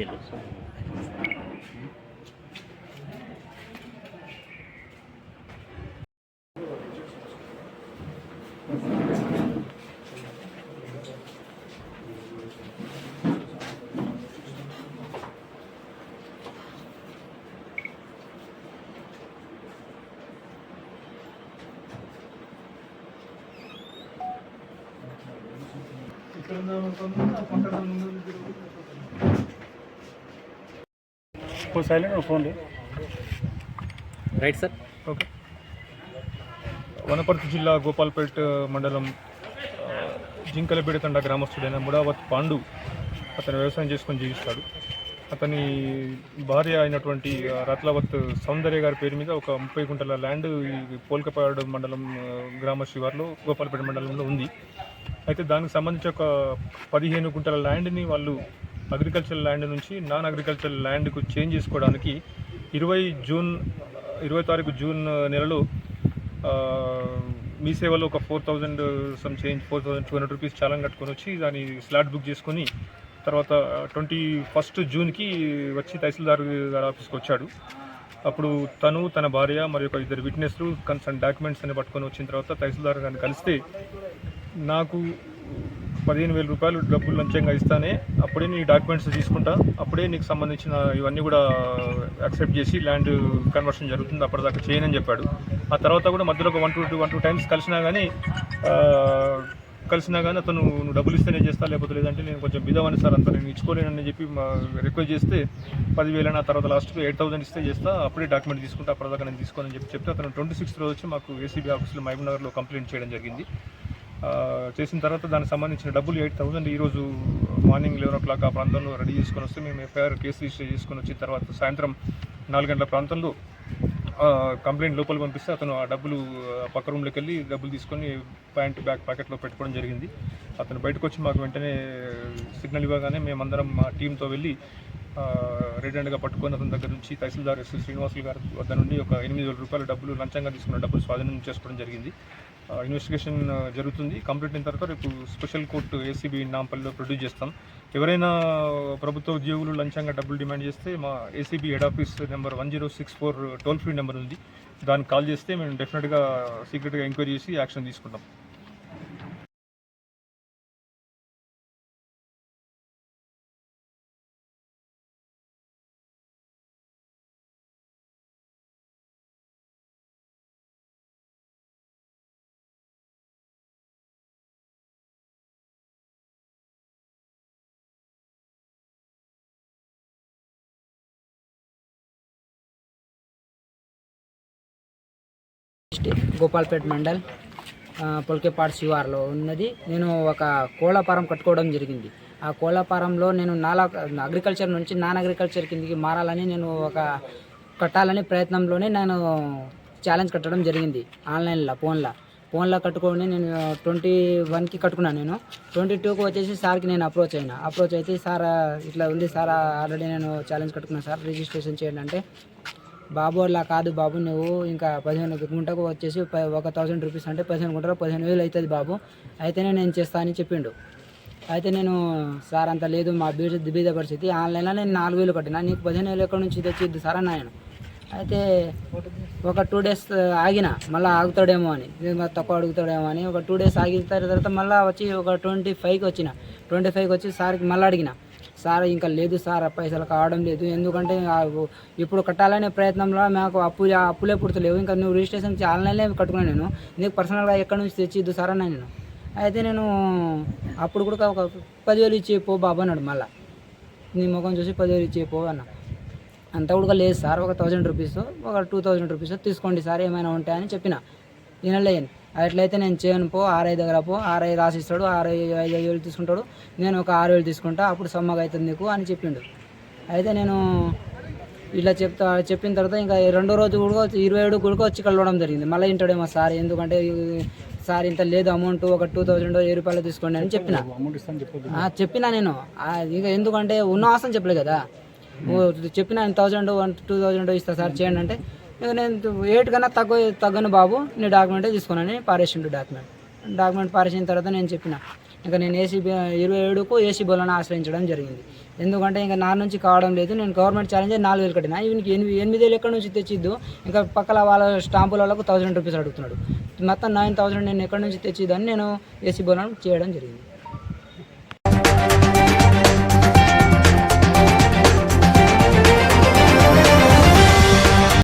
celos. Teperanamu kamu apa kata? Silent phone right sir okay Wanaparthy జిల్లా గోపాల్పేట్ మండలం ఆ, జింకలపేట తండ గ్రామస్తుడైన ముడావత్ పాండు అతను వ్యవసాయం చేసుకొని జీవిస్తాడు. అతని భార్య అయినటువంటి రత్లవత్ సౌందర్య గారి పేరు మీద ఒక ముప్పై గుంటల ల్యాండ్ ఈ పోల్కపాడు మండలం గ్రామ శివార్లో గోపాల్పేట మండలంలో ఉంది. అయితే దానికి సంబంధించి ఒక పదిహేను గుంటల ల్యాండ్ని వాళ్ళు అగ్రికల్చర్ ల్యాండ్ నుంచి నాన్ అగ్రికల్చర్ ల్యాండ్కు చేంజ్ చేసుకోవడానికి ఇరవై జూన్ ఇరవై తారీఖు జూన్ నెలలో మీ సేవలో ఒక four thousand sum change four thousand two hundred rupees చాలం కట్టుకొని వచ్చి దాని స్లాట్ బుక్ చేసుకొని తర్వాత ట్వంటీ ఫస్ట్ జూన్కి వచ్చి తహసీల్దార్ గారి ఆఫీస్కి వచ్చాడు. అప్పుడు తను తన భార్య మరియు ఒక ఇద్దరు విట్నెస్లు కన్సర్న్ డాక్యుమెంట్స్ అని పట్టుకొని వచ్చిన తర్వాత తహసీల్దార్ గారిని కలిస్తే నాకు పదిహేను వేల రూపాయలు డబ్బులు లంచంగా ఇస్తానే అప్పుడే నీ డాక్యుమెంట్స్ తీసుకుంటా. అప్పుడే నీకు సంబంధించిన ఇవన్నీ కూడా యాక్సెప్ట్ చేసి ల్యాండ్ కన్వర్షన్ జరుగుతుంది అప్పటిదాకా చేయనని చెప్పాడు. ఆ తర్వాత కూడా మధ్యలో ఒక one two one two times కలిసినా కానీ కలిసినా కానీ అతను నువ్వు డబ్బులు ఇస్తేనే చేస్తా లేకపోతే లేదంటే నేను కొంచెం బిదవని సార్ అంత నేను ఇచ్చుకోలేనని చెప్పి మా రిక్వెస్ట్ చేస్తే పదివేల నా తర్వాత లాస్ట్కి ఎయిట్ థౌసండ్ ఇస్తే చేస్తా అప్పుడే డాక్యుమెంట్ తీసుకుంటా అప్పటిదాకా నేను తీసుకోనని చెప్పి చెప్తే అతను ట్వంటీ సిక్స్త్ రోజు వచ్చి మాకు ఏసీబీ ఆఫీస్లో మహబూబ్ నగర్లో కంప్లైంట్ చేయడం జరిగింది. చేసిన తర్వాత దానికి సంబంధించిన డబ్బులు ఎయిట్ థౌసండ్ ఈరోజు మార్నింగ్ లెవెన్ ఓ క్లాక్ ఆ ప్రాంతంలో రెడీ చేసుకొని వస్తే మేము ఎఫ్ఐఆర్ కేసు రిజిస్టర్ చేసుకొని వచ్చిన తర్వాత సాయంత్రం నాలుగు గంటల ప్రాంతంలో కంప్లైంట్ లోపల పంపిస్తే అతను ఆ డబ్బులు పక్క రూమ్లోకి వెళ్ళి డబ్బులు తీసుకొని ప్యాంట్ బ్యాగ్ ప్యాకెట్లో పెట్టుకోవడం జరిగింది. అతను బయటకు వచ్చి మాకు వెంటనే సిగ్నల్ ఇవ్వగానే మేమందరం మా టీంతో వెళ్ళి ఆ, రెడ్ హ్యాండ్గా పట్టుకొని అతని దగ్గర నుంచి తహసీల్దార్ ఎస్ శ్రీనివాసులు గారి వద్ద నుండి ఒక ఎనిమిది వేల రూపాయల డబ్బులు లంచంగా తీసుకున్న డబ్బులు స్వాధీనం చేసుకోవడం జరిగింది. ఇన్వెస్టిగేషన్ జరుగుతుంది. కంప్లీట్ అయిన తర్వాత రేపు స్పెషల్ కోర్టు ఏసీబీ నాంపల్లిలో ప్రొడ్యూస్ చేస్తాం. ఎవరైనా ప్రభుత్వ ఉద్యోగులు లంచంగా డబ్బులు డిమాండ్ చేస్తే మా ACB head office number one zero six four toll free number ఉంది. దానికి కాల్ చేస్తే మేము డెఫినెట్గా సీక్రెట్గా ఎంక్వైరీ చేసి యాక్షన్ తీసుకుంటాం. గోపాల్పేట్ మండల్ ఆ, శివార్లో ఉన్నది. నేను ఒక కోళ్ళ ఫారం కట్టుకోవడం జరిగింది. ఆ కోళ్ళ ఫారంలో నేను నాలా అగ్రికల్చర్ నుంచి నాన్ అగ్రికల్చర్ కిందికి మారాలని నేను ఒక కట్టాలని ప్రయత్నంలోనే నేను ఛాలెంజ్ కట్టడం జరిగింది ఆన్లైన్లో ఫోన్లో. ఫోన్లో కట్టుకొని నేను ట్వంటీ వన్కి కట్టుకున్నాను నేను. ట్వంటీ టూకి వచ్చేసి సార్కి నేను అప్రోచ్ అయినా. అప్రోచ్ అయితే సార్ ఇట్లా ఉంది సార్ ఆల్రెడీ నేను ఛాలెంజ్ కట్టుకున్నాను సార్. రిజిస్ట్రేషన్ చేయండి అంటే బాబు అలా కాదు బాబు నువ్వు ఇంకా పదిహేను గుంటకు వచ్చేసి ప- ఒక థౌసండ్ రూపీస్ అంటే పదిహేను గుంటలు పదిహేను వేలు అవుతుంది బాబు. అయితేనే నేను చేస్తానని చెప్పిండు. అయితే నేను సార్ అంత లేదు మా బీద బీద పరిస్థితి. ఆన్లైన్లో నేను నాలుగు వేలు కట్టినా. నీకు పదిహేను వేలు ఎక్కడి నుంచి తెచ్చిద్ది సార్ అని ఆయన అయితే ఒక టూ డేస్ ఆగిన. మళ్ళీ ఆగుతాడేమో అని. తక్కువ అడుగుతాడేమో అని. ఒక టూ డేస్ ఆగిన తర్వాత మళ్ళీ వచ్చి ఒక ట్వంటీ ఫైవ్కి వచ్చిన. ట్వంటీ ఫైవ్కి వచ్చి సార్కి మళ్ళీ అడిగిన. సార్ ఇంకా లేదు సార్ ఆ పైసలు కావడం లేదు. ఎందుకంటే ఇప్పుడు కట్టాలనే ప్రయత్నంలో మాకు అప్పు అప్పులే పుడతలేవు. ఇంకా నువ్వు రిజిస్ట్రేషన్ ఆన్లైన్లో కట్టుకున్నాను నేను. నీకు పర్సనల్గా ఎక్కడి నుంచి తెచ్చిద్దు సార్ అన్నా నేను. అయితే నేను అప్పుడు కూడా ఒక పదివేలు ఇచ్చి పో బాబు అన్నాడు మళ్ళీ. నీ ముఖం చూసి పదివేలు ఇచ్చి పో అన్న. అంత కూడా లేదు సార్ ఒక థౌజండ్ రూపీస్ ఒక టూ థౌజండ్ రూపీస్ తీసుకోండి సార్ ఏమైనా ఉంటాయని చెప్పిన. వినలేను అట్లయితే నేను చేయను పో ఆర్ఐ దగ్గర పో ఆర్ఐ రాసిస్తాడు ఆర్ఐ ఐదు ఐదు వేలు తీసుకుంటాడు. నేను ఒక ఆరు వేలు తీసుకుంటా అప్పుడు సమ్మగా అవుతుంది నీకు అని చెప్పిండు. అయితే నేను ఇట్లా చెప్తా చెప్పిన తర్వాత ఇంకా రెండో రోజు కూడా ఇరవై ఏడు కూడా వచ్చి కలవడం జరిగింది. మళ్ళీ ఇంటాడేమో సార్ ఎందుకంటే సార్ ఇంత లేదు అమౌంట్ ఒక టూ థౌజండ్ వెయ్యి రూపాయలు తీసుకోండి అని చెప్పిన. చెప్పినా నేను. ఇక ఎందుకంటే ఉన్న అవసరం చెప్పలేదు కదా. చెప్పిన థౌజండ్ వన్ టూ థౌజండ్ ఇస్తా సార్ చేయండి అంటే నేను ఎయిట్ కన్నా తగ్గ తగ్గను బాబు. నీ డాక్యుమెంటే తీసుకున్నాను. పారేసిండు డాక్యుమెంట్. డాక్యుమెంట్ పారేసిన తర్వాత నేను చెప్పిన ఇంకా నేను ఏసీబీ ఇరవై ఏడుకు ఏసీ బోలను ఆశ్రయించడం జరిగింది. ఎందుకంటే ఇంకా నా నుంచి కావడం లేదు. నేను గవర్నమెంట్ ఛాలెంజ్ నాలుగు వేలు కట్టిన. ఈయనకి ఎనిమిది ఎనిమిది వేలు ఎక్కడి నుంచి తెచ్చిద్దు? ఇంకా పక్కల వాళ్ళ స్టాంపుల వాళ్ళకు థౌసండ్ రూపీస్ అడుగుతున్నాడు. మొత్తం నైన్ థౌసండ్ నేను ఎక్కడి నుంచి తెచ్చిద్దని నేను ఏసీ బోలను చేయడం జరిగింది.